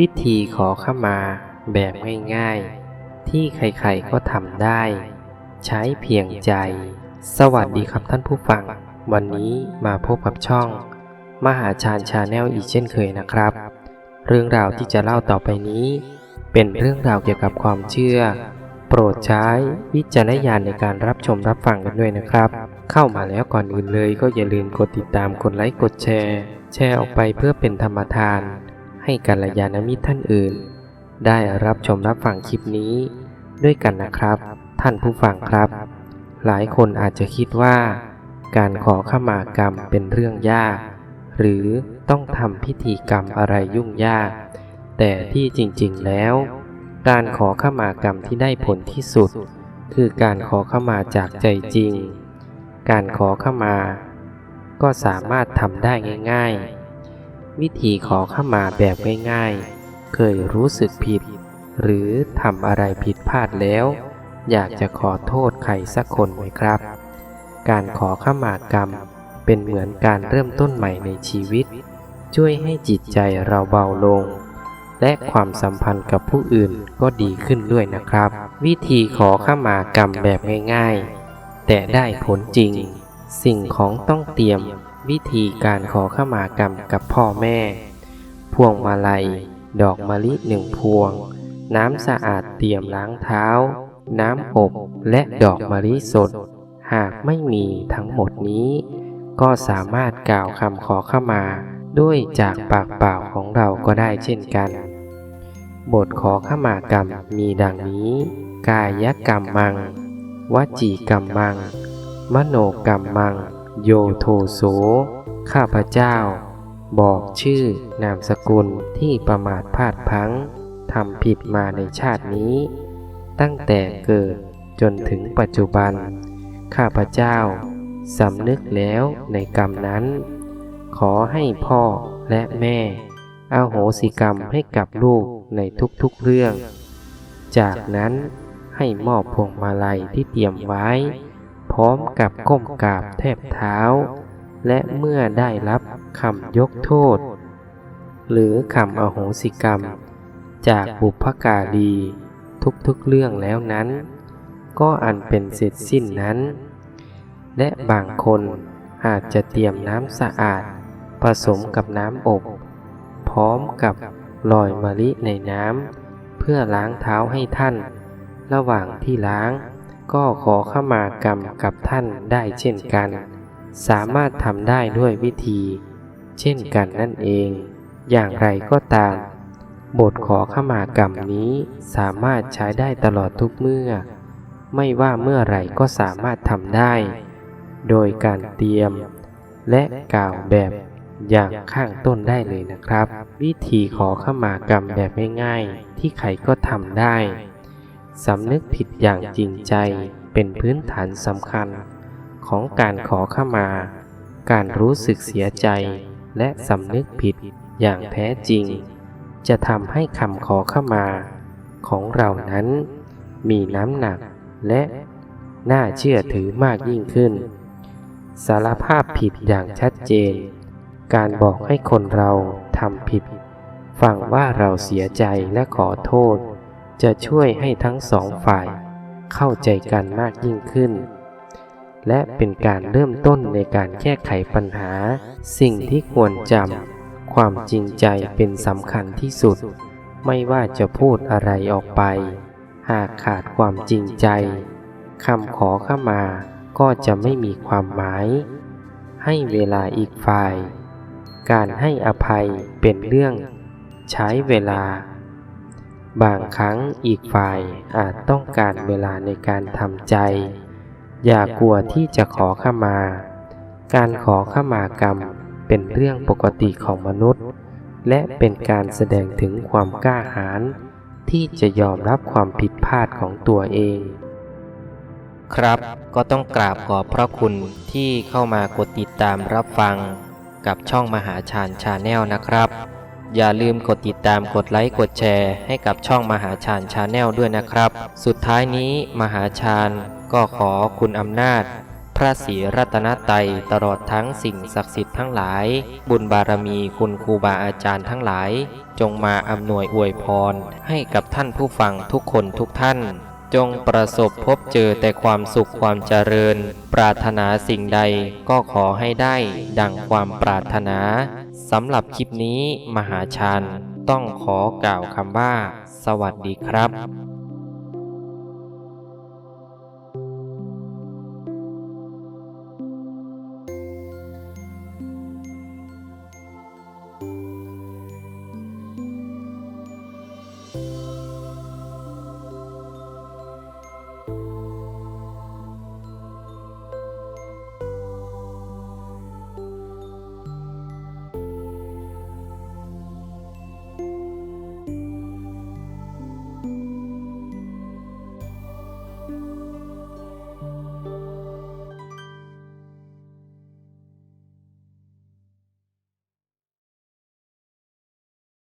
วิธีขอขมาแบบง่ายๆ ที่ใครๆก็ทำได้ ใช้เพียงใจ สวัสดีครับท่านผู้ฟัง วันนี้มาพบกับช่อง มหาชาญชาแนลอีกเช่นเคยนะครับ เรื่องราวที่จะเล่าต่อไปนี้ เป็นเรื่องราวเกี่ยวกับความเชื่อ โปรดใช้วิจารณญาณในการรับชมรับฟังกันด้วยนะครับ เข้ามาแล้วก่อนอื่นเลยก็อย่าลืมกดติดตามกดไลค์กดแชร์ แชร์ออกไปเพื่อเป็นธรรมทาน ให้กัลยาณมิตรท่านอื่น ได้รับชมรับฟังคลิปนี้ ด้วยกันนะครับ ท่านผู้ฟังครับ หลายคนอาจจะคิดว่า การขอขมากรรมเป็นเรื่องยาก หรือต้องทำพิธีกรรมอะไรยุ่งยาก แต่ที่จริงๆแล้ว การขอขมากรรมที่ได้ผลที่สุด คือการขอขมาจากใจจริง การขอขมา ก็สามารถทำได้ง่าย ๆ วิธีขอขมาแบบง่ายๆ เคยรู้สึกผิด หรือทำอะไรผิดพลาดแล้ว อยากจะขอโทษใครสักคนไหมครับ การขอขมากรรมเป็นเหมือนการเริ่มต้นใหม่ในชีวิต ช่วยให้จิตใจเราเบาลง และความสัมพันธ์กับผู้อื่นก็ดีขึ้นด้วยนะครับ วิธีขอขมากรรมแบบง่ายๆ แต่ได้ผลจริง สิ่งของต้องเตรียม วิธีการขอขมากรรมกับพ่อแม่ พวงมาลัย ดอกมะลิหนึ่งพวง น้ำสะอาดเตรียมล้างเท้า น้ำอบและดอกมะลิสด หากไม่มีทั้งหมดนี้ ก็สามารถกล่าวคำขอขมาด้วยจากปากเปล่าของเราก็ได้เช่นกัน บทขอขมากรรมมีดังนี้ กายกรรมมัง วจีกรรมมัง มโนกรรมมัง โยโทโส ข้าพเจ้า บอกชื่อนามสกุลที่ประมาทพลาดพลั้งทำผิดมาในชาตินี้ ตั้งแต่เกิดจนถึงปัจจุบัน ข้าพเจ้าสำนึกแล้วในกรรมนั้น ขอให้พ่อและแม่อาโหสิกรรมให้กับลูกในทุกๆเรื่อง จากนั้นให้มอบพวงมาลัยที่เตรียมไว้ พร้อมกับก้มกราบแทบเท้า และเมื่อได้รับคำยกโทษ หรือคำอโหสิกรรม จากบุพการีทุกๆเรื่องแล้วนั้น ก็อันเป็นเสร็จสิ้นนั้น และบางคนอาจจะเตรียมน้ำสะอาด ผสมกับน้ำอบ พร้อมกับลอยมะลิในน้ำเพื่อล้างเท้าให้ท่าน ระหว่างที่ล้าง ก็ขอขมากรรมกับท่านได้เช่นกัน สามารถทำได้ด้วยวิธี เช่นกันนั่นเอง อย่างไรก็ตาม บทขอขมากรรมนี้สามารถใช้ได้ตลอดทุกเมื่อ ไม่ว่าเมื่อไรก็สามารถทำได้ โดยการเตรียม และกล่าวแบบอย่างข้างต้นได้เลยนะครับ วิธีขอขมากรรมแบบง่ายๆที่ใครก็ทำได้ สำนึกผิดอย่างจริงใจเป็นพื้นฐานสำคัญ ของการขอขมา การรู้สึกเสียใจ และสำนึกผิดอย่างแท้จริง จะทำให้คำขอขมา ของเรานั้น มีน้ำหนักและน่าเชื่อถือมากยิ่งขึ้น สารภาพผิดอย่างชัดเจน การบอกให้คนเราทำผิด ฟังว่าเราเสียใจและขอโทษ จะช่วยให้ทั้งสองฝ่ายเข้าใจกันมากยิ่งขึ้น และเป็นการเริ่มต้นในการแก้ไขปัญหา สิ่งที่ควรจำความจริงใจเป็นสำคัญที่สุด ไม่ว่าจะพูดอะไรออกไป หากขาดความจริงใจคำขอเข้ามาก็จะไม่มีความหมาย ให้เวลาอีกฝ่าย การให้อภัยเป็นเรื่อง ใช้เวลา บางครั้งอีกฝ่ายอาจต้องการเวลาในการทำใจ อย่ากลัวที่จะขอเข้ามา การขอเข้ามากรรมเป็นเรื่องปกติของมนุษย์ และเป็นการแสดงถึงความกล้าหาญที่จะยอมรับความผิดพลาดของตัวเอง ครับก็ต้องกราบขอบพระคุณที่เข้ามากดติดตามรับฟังกับช่องมหาชาญชาแนลนะครับ อย่าลืมกดติดตามกดไลค์กดแชร์ ให้กับช่องมหาชาญชาแนลด้วยนะครับ สุดท้ายนี้มหาชาญก็ขอคุณอำนาจ พระศรีรัตนตรยตลอดทั้งสิ่งศักดิ์สิทธิ์ทั้งหลาย บุญบารมีคุณครูบาอาจารย์ทั้งหลาย จงมาอำนวยอวยพร ให้กับท่านผู้ฟังทุกคนทุกท่าน จงประสบพบเจอแต่ความสุขความเจริญ ปรารถนาสิ่งใดก็ขอให้ได้ ดังความปรารถนา สำหรับคลิปนี้มหาชันต้องขอกล่าวคำว่า สวัสดีครับ